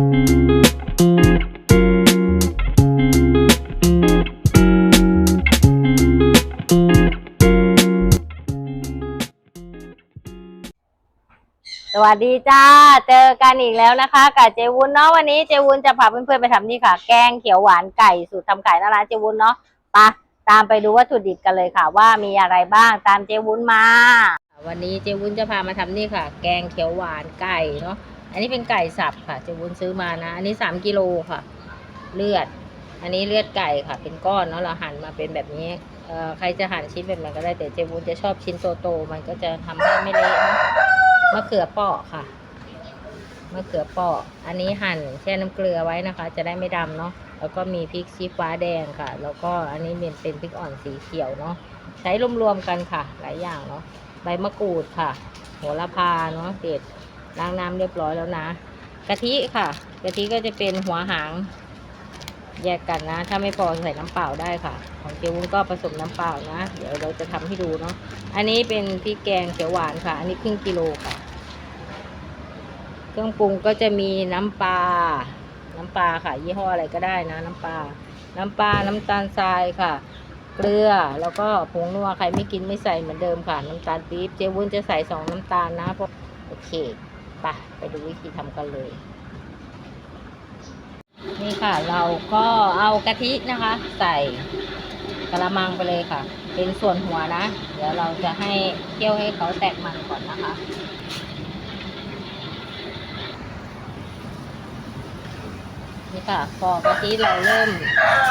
สวัสดีจ้า เจอกันอีกแล้วนะคะกับเจวุ้นเนาะวันนี้เจวุ้นจะพาเพื่อนๆไปทำนี่ค่ะ แกงเขียวหวานไก่สูตรทำไก่น้าร้านเจวุ้นเนาะไปะตามไปดูวัตถุดิบกันเลยค่ะ ว่ามีอะไรบ้างตามเจวุ้นมา วันนี้เจวุ้นจะพามาทำนี่ค่ะ แกงเขียวหวานไก่เนาะ อันนี้เป็นไก่สับค่ะเจวุ้นซื้อมานะ อันนี้สามกิโลค่ะ เลือด อันนี้เลือดไก่ค่ะ เป็นก้อนเนาะเราหั่นมาเป็นแบบนี้เอ่อใครจะหั่นชิ้นแบบไหนก็ได้แต่เจวุ้นจะชอบชิ้นโตๆมันก็จะทำให้ไม่เละนะมะเขือเปราะค่ะมะเขือเปราะอันนี้หั่นแช่น้ำเกลือไว้นะคะ จะได้ไม่ดำเนาะแล้วก็มีพริกชี้ฟ้าแดงค่ะ แล้วก็อันนี้เป็นเป็นพริกอ่อนสีเขียวเนาะใช้รวมๆกันค่ะ หลายอย่างเนาะใบมะกรูดค่ะ โหระพาเนาะเด็ด ล้างน้ำเรียบร้อยแล้วนะ กะทิค่ะ กะทิก็จะเป็นหัวหาง แยกกันนะ ถ้าไม่พอใส่น้ำเปล่าได้ค่ะ ของเจวุ้นก็ผสมน้ำเปล่านะ เดี๋ยวเราจะทำให้ดูเนาะ อันนี้เป็นพริกแกงเขียวหวานค่ะ อันนี้ครึ่งกิโลค่ะ เครื่องปรุงก็จะมีน้ำปลา น้ำปลาค่ะ ยี่ห้ออะไรก็ได้นะ น้ำปลา น้ำปลา น้ำตาลทรายค่ะเกลือแล้วก็ผงนัวใครไม่กินไม่ใส่เหมือนเดิมค่ะ น้ำตาลปี๊บเจวุ้นจะใส่สองน้ำตาลนะเพราะโอเค ไปไปดูวิธีทำกันเลย นี่ค่ะ เราก็เอากะทินะคะ ใส่กระมังไปเลยค่ะ เป็นส่วนหัวนะ เดี๋ยวเราจะให้เคี่ยวให้เขาแตกมันก่อนนะคะนี่ค่ะพอกะทิเราเริ่ม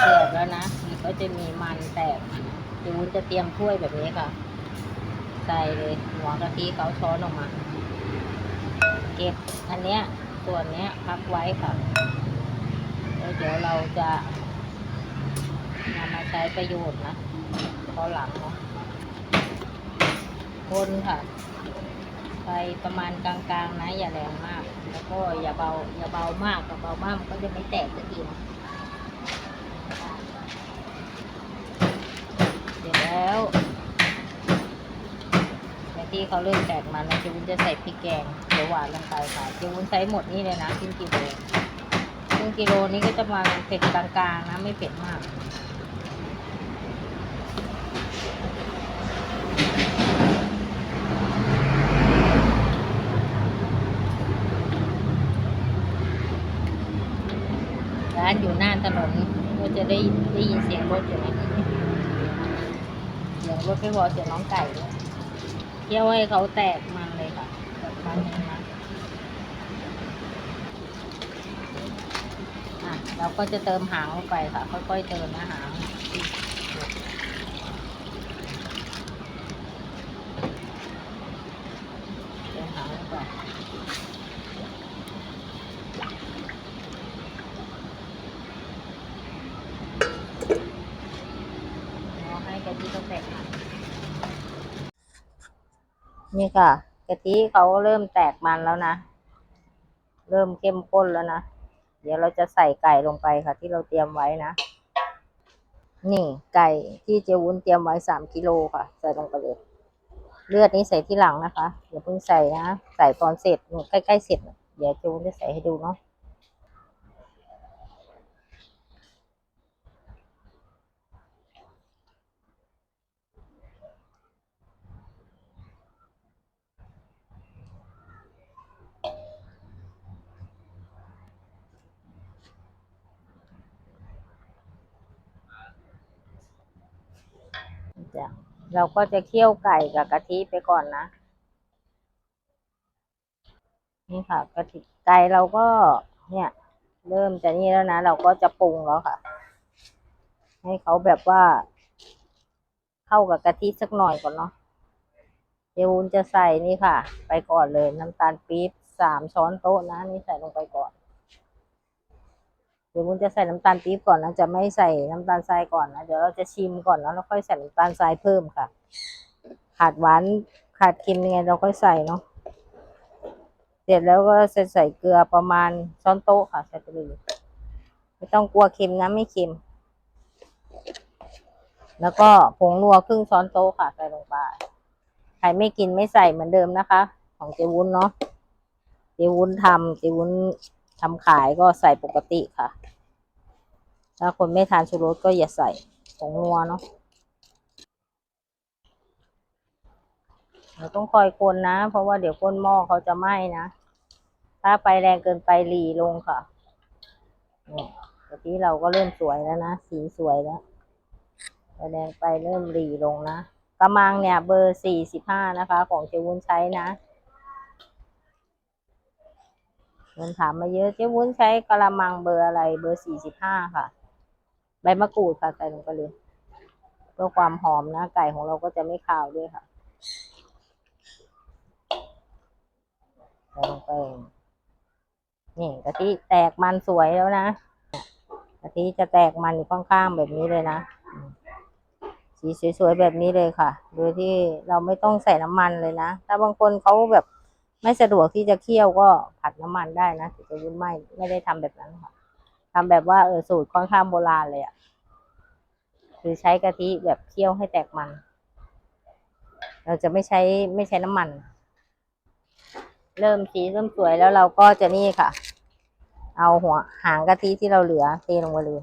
เดือดแล้วนะมันก็จะมีมันแตกจูนจะเตรียมถ้วยแบบนี้ค่ะ ใส่เลยหัวกะทิเขาช้อนออกมา เก็บอันเนี้ยส่วนเนี้ยพักไว้ค่ะแล้วเดี๋ยวเราจะนำมาใช้ประโยชน์นะตอหลังเนาะคนค่ะไฟประมาณกลางๆนะ อย่าแรงมาก แล้วก็อย่าเบาอย่าเบามากกับเบามากมันก็จะไม่แตกสักทีนะเสร็จแล้ว ที่เขาเริ่มแตกมันแล้วจูนจะใส่พริกแกงเขียวหวานลงไปค่ะจูนใช้หมดนี่เลยนะครึ่งกิโลครึ่งกิโลนี้ก็จะมาเผ็ดกลางๆนะไม่เผ็ดมากร้านอยู่หน้าถนนก็จะได้ได้ยินเสียงรถอยู่นะเสียงรถไม่พอเสียงน้องไก่ด้วย เคี่ยวให้เขาแตกมันเลยค่ะแตกมันเลยนะอะเราก็จะเติมหางลงไปค่ะ ค่อยๆเติมนะหางเติมหางลงไปรอให้กะทิเขาแตกมัน นี่ค่ะกะทิเขาเริ่มแตกมันแล้วนะ เริ่มเข้มข้นแล้วนะ เดี๋ยวเราจะใส่ไก่ลงไปค่ะ ที่เราเตรียมไว้นะ นี่ไก่ที่เจวุ้นเตรียมไว้สามกิโลค่ะ ใส่ลงไปเลย เลือดนี้ใส่ที่หลังนะคะอย่าเพิ่งใส่นะ ใส่ตอนเสร็จใกล้ๆเสร็จ เดี๋ยวเจวุ้นจะใส่ให้ดูเนาะ จ้ะเราก็จะเคี่ยวไก่กับกะทิไปก่อนนะ นี่ค่ะกะทิไก่เราก็เนี่ย เริ่มจะนี่แล้วนะ เราก็จะปรุงแล้วค่ะ ให้เขาแบบว่า เข้ากับกะทิสักหน่อยก่อนเนาะเดี๋ยววุ้นจะใส่นี่ค่ะ ไปก่อนเลยน้ำตาลปี๊บสามช้อนโต๊ะนะนี่ใส่ลงไปก่อน ดี๋ยววุ้นจะใส่น้ำตาลปี๊บก่อนนะ จะไม่ใส่น้ำตาลทรายก่อนนะ เดี๋ยวเราจะชิมก่อนแล้วเราค่อยใส่น้ำตาลทรายเพิ่มค่ะ ขาดหวานขาดเค็มยังไงเราค่อยใส่เนาะ เสร็จแล้วก็จะใส่เกลือประมาณช้อนโต๊ะค่ะใส่ไปเลยไม่ต้องกลัวเค็มนะไม่เค็ม แล้วก็ผงนัวครึ่งช้อนโต๊ะค่ะใส่ลงไป ใครไม่กินไม่ใส่เหมือนเดิมนะคะ ของเจวุ้นเนาะ เจวุ้นทำเจวุ้น ทำขายก็ใส่ปกติค่ะ ถ้าคนไม่ทานชูรสก็อย่าใส่ผงนัวเนาะเราต้องคอยคนนะ เพราะว่าเดี๋ยวก้นหม้อเขาจะไหม้นะ ถ้าไฟแรงเกินไปหลีลงค่ะเนี่ยตะกี้เราก็เริ่มสวยแล้วนะ สีสวยแล้วไฟแรงไปเริ่มหลีลงนะกระมังเนี่ย เบอร์สี่สิบห้านะคะ ของเจวุ้นใช้นะ เงินถามมาเยอะเจ๊วุ้นใช้กระมังเบอร์อะไรเบอร์สี่สิบห้าค่ะ ใบมะกรูดค่ะใส่ลงไปเลยเพื่อความหอมนะ ไก่ของเราก็จะไม่คาวด้วยค่ะใส่ลงไปนี่กะทิแตกมันสวยแล้วนะกะทิจะแตกมันอยู่ข้างๆแบบนี้เลยนะสีสวยๆแบบนี้เลยค่ะ โดยที่เราไม่ต้องใส่น้ำมันเลยนะ ถ้าบางคนเขาแบบ ไม่สะดวกที่จะเคี่ยวก็ผัดน้ำมันได้นะแต่จะยุ่ไม่ไม่ได้ทำแบบนั้นค่ะทำแบบว่าเออสูตรค่อนข้างโบราณเลยอะ่ะคือใช้กะทิแบบเคี่ยวให้แตกมัน เราจะไม่ใช้ไม่ใช้น้ำมัน เริ่มสีเริ่มสวยแล้วเราก็จะนี่ค่ะ เอาหัวหางกะทิที่เราเหลือเทลงไปเลย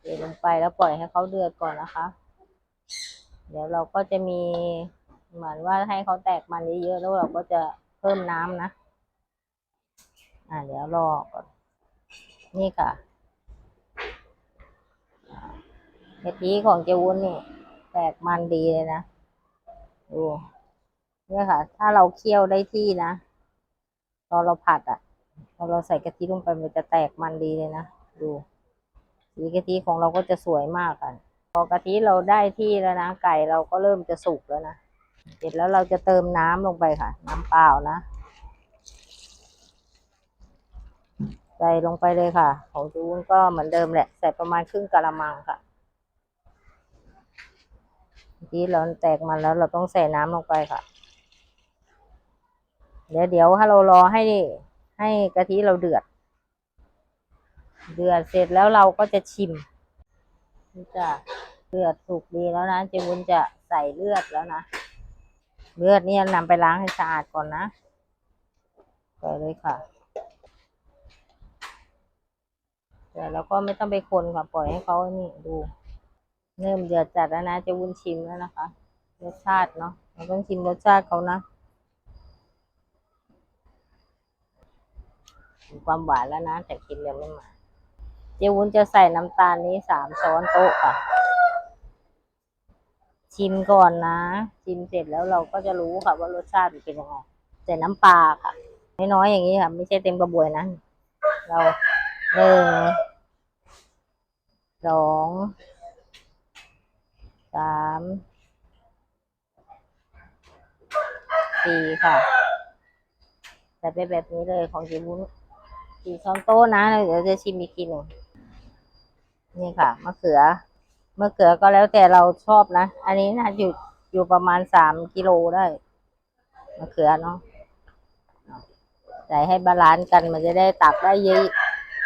เทลงไปแล้วปล่อยให้เขาเดือดก่อนนะคะ เดี๋ยวเราก็จะมีเหมือนว่าให้เขาแตกมันเยอะๆแล้วเราก็จะเพิ่มน้ำนะ อ่าเดี๋ยวรอก่อนนี่ค่ะกะทิของเจวุ้นนี่แตกมันดีเลยนะดูเนี่ยค่ะ ถ้าเราเคี่ยวได้ที่นะตอนเราผัดอะพอเราใส่กะทิลงไปมันจะแตกมันดีเลยนะ ดูสีกะทิของเราก็จะสวยมากค่ะ พอกะทิเราได้ที่แล้วนะไก่เราก็เริ่มจะสุกแล้วนะเสร็จแล้วเราจะเติมน้ำลงไปค่ะ น้ำเปล่านะ ใส่ลงไปเลยค่ะ ของจูนก็เหมือนเดิมแหละ ใส่ประมาณครึ่งกะละมังค่ะทีเราแตกมันแล้วเราต้องใส่น้ำลงไปค่ะ เดี๋ยวเดี๋ยวถ้าเรารอให้ให้กะทิเราเดือด เดือดเสร็จแล้วเราก็จะชิม จะเดือดสุกดีแล้วนะเจวุนจะใส่เลือดแล้วนะ เลือดนี่นำไปล้างให้สะอาดก่อนนะใส่เลยค่ะแต่เราก็ไม่ต้องไปคนค่ะปล่อยให้เขานี่ดูเริ่มเดือดจัดแล้วนะจะวุ้นชิมแล้วนะคะ รสชาติเนาะเราต้องชิมรสชาติเขานะความหวานแล้วนะ แต่กินยังไม่มา เจวุ้นจะใส่น้ำตาลนี้สามช้อนโต๊ะค่ะ ชิมก่อนนะ ชิมเสร็จแล้วเราก็จะรู้ค่ะ ว่ารสชาติมันเป็นยังไงใส่น้ำปลาค่ะน้อยๆอย่างนี้ค่ะ ไม่ใช่เต็มกระบวยนะเราหนึ่งสองสามสี่ค่ะใส่ไปแบบนี้เลยของเจวุ้นสี่ช้อนโต๊ะนะเดี๋ยวจะชิมอีกทีหนึ่ง นี่ค่ะมะเขือมะเขือก็แล้วแต่เราชอบนะ อันนี้น่าอยู่อยู่ประมาณสามกิโลได้มะเขือเนาะใส่ให้บาลานซ์กันมันจะได้ตักได้เยอะ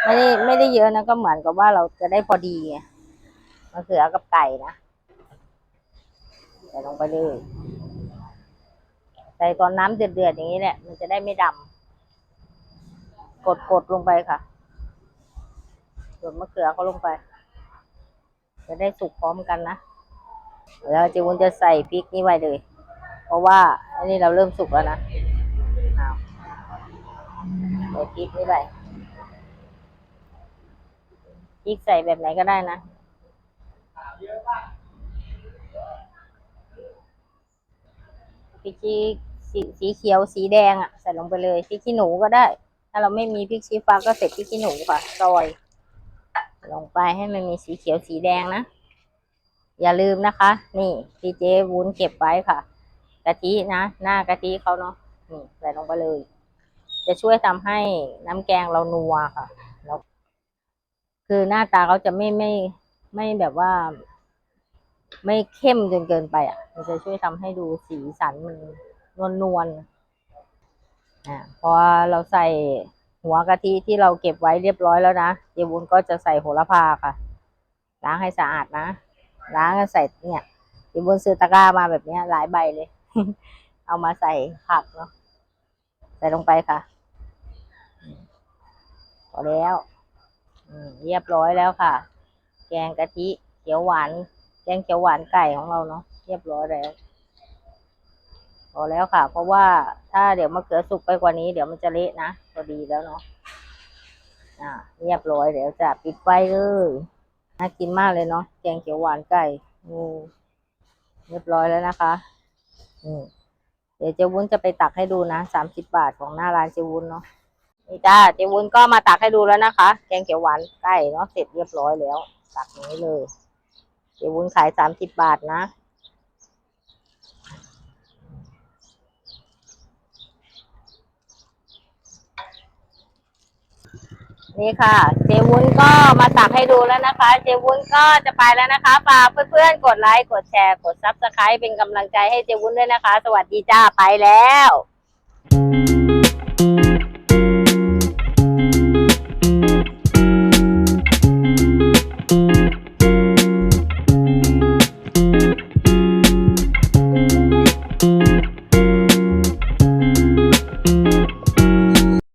ไม่ได้ไม่ได้เยอะนะก็เหมือนกับว่าเราจะได้พอดีมะเขือกับไก่นะใส่ลงไปเลยใส่ตอนน้ำเดือดๆอย่างนี้แหละมันจะได้ไม่ดำกดกดลงไปค่ะกดมะเขือเขาลงไป จะได้สุกพร้อมกันนะแล้วเจวุ้นจะใส่พริกนี้ไว้เลย เพราะว่าอันนี้เราเริ่มสุกแล้วนะอ้าใส่พริกนี้ไปพริกใส่แบบไหนก็ได้นะพริกชี้สีสีเขียวสีแดงอะ ใส่ลงไปเลยพริกขี้หนูก็ได้ ถ้าเราไม่มีพริกชี้ฟ้าก็ใส่พริกขี้หนูค่ะซอย ลงไปให้มันมีสีเขียวสีแดงนะ อย่าลืมนะคะ นี่ที่เจ๊วุ้นเก็บไว้ค่ะกะทินะ หน้ากะทิเขาเนาะนี่ใส่ลงไปเลย จะช่วยทำให้น้ำแกงเรานัวค่ะแล้วคือหน้าตาเขาจะไม่ไม่ไม่แบบว่า ไม่เข้มจนเกินไปอะ มันจะช่วยทำให้ดูสีสันมันนวลนวลอ่าพอเราใส่ หัวกะทิที่เราเก็บไว้เรียบร้อยแล้วนะเจวุ้นก็จะใส่โหระพาค่ะ ล้างให้สะอาดนะ ล้างใส่เนี่ยเจวุ้นซื้อตะกร้ามาแบบนี้หลายใบเลย เอามาใส่ผักเนาะใส่ลงไปค่ะพอแล้วเรียบร้อยแล้วค่ะ แกงกะทิเขียวหวาน แกงเขียวหวานไก่ของเราเนาะเรียบร้อยแล้ว พอแล้วค่ะ เพราะว่าถ้าเดี๋ยวมะเขือสุกไปกว่านี้เดี๋ยวมันจะเละนะพอดีแล้วเนาะอ่าเรียบร้อยเดี๋ยวจะปิดไฟเลยน่ากินมากเลยเนาะแกงเขียวหวานไก่อืมเรียบร้อยแล้วนะคะ อืมเดี๋ยวเจวุ้นจะไปตักให้ดูนะสามสิบบาทของหน้าร้านเจวุ้นเนาะนี่จ้าเจวุ้นก็มาตักให้ดูแล้วนะคะ แกงเขียวหวานไก่เนาะเสร็จเรียบร้อยแล้ว ตักนี้เลยเจวุ้นขายสามสิบบาทนะ นี่ค่ะ เจวุ้นก็มาตักให้ดูแล้วนะคะ เจวุ้นก็จะไปแล้วนะคะฝากเพื่อนๆกดไลค์กดแชร์กดซับสไครป์เป็นกำลังใจให้เจวุ้นด้วยนะคะ สวัสดีจ้าไปแล้ว